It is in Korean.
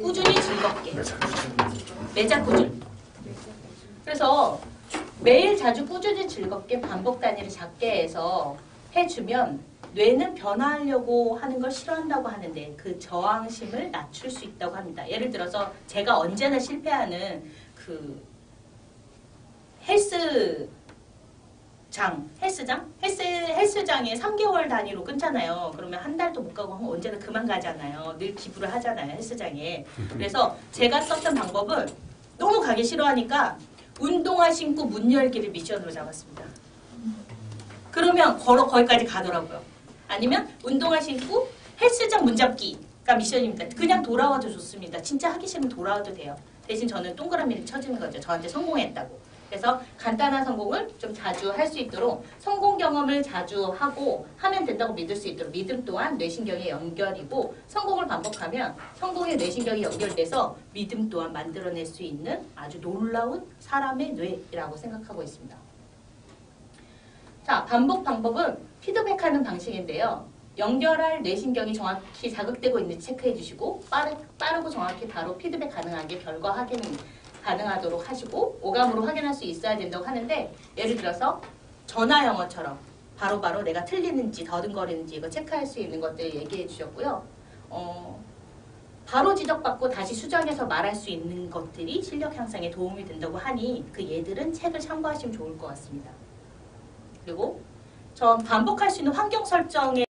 꾸준히 즐겁게. 매자 꾸준. 그래서 매일 자주 꾸준히 즐겁게 반복 단위를 작게 해서 해주면 뇌는 변화하려고 하는 걸 싫어한다고 하는데 그 저항심을 낮출 수 있다고 합니다. 예를 들어서 제가 언제나 실패하는 그 헬스 장, 헬스장? 헬스, 헬스장에 3개월 단위로 끊잖아요. 그러면 한 달도 못 가고 언제나 그만 가잖아요. 늘 기부를 하잖아요, 헬스장에. 그래서 제가 썼던 방법은 너무 가기 싫어하니까 운동화 신고 문 열기를 미션으로 잡았습니다. 그러면 걸어 거기까지 가더라고요. 아니면 운동화 신고 헬스장 문 잡기가 미션입니다. 그냥 돌아와도 좋습니다. 진짜 하기 싫으면 돌아와도 돼요. 대신 저는 동그라미를 쳐주는 거죠. 저한테 성공했다고. 그래서 간단한 성공을 좀 자주 할 수 있도록 성공 경험을 자주 하고 하면 된다고 믿을 수 있도록 믿음 또한 뇌신경의 연결이고 성공을 반복하면 성공의 뇌신경이 연결돼서 믿음 또한 만들어낼 수 있는 아주 놀라운 사람의 뇌라고 생각하고 있습니다. 자, 반복 방법은 피드백하는 방식인데요. 연결할 뇌신경이 정확히 자극되고 있는지 체크해 주시고 빠르, 빠르고 정확히 바로 피드백 가능하게 결과 확인 가능하도록 하시고 오감으로 확인할 수 있어야 된다고 하는데 예를 들어서 전화 영어처럼 바로 바로 내가 틀리는지 더듬거리는지 이거 체크할 수 있는 것들 얘기해 주셨고요. 어, 바로 지적받고 다시 수정해서 말할 수 있는 것들이 실력 향상에 도움이 된다고 하니 그 예들은 책을 참고하시면 좋을 것 같습니다. 그리고 전 반복할 수 있는 환경 설정에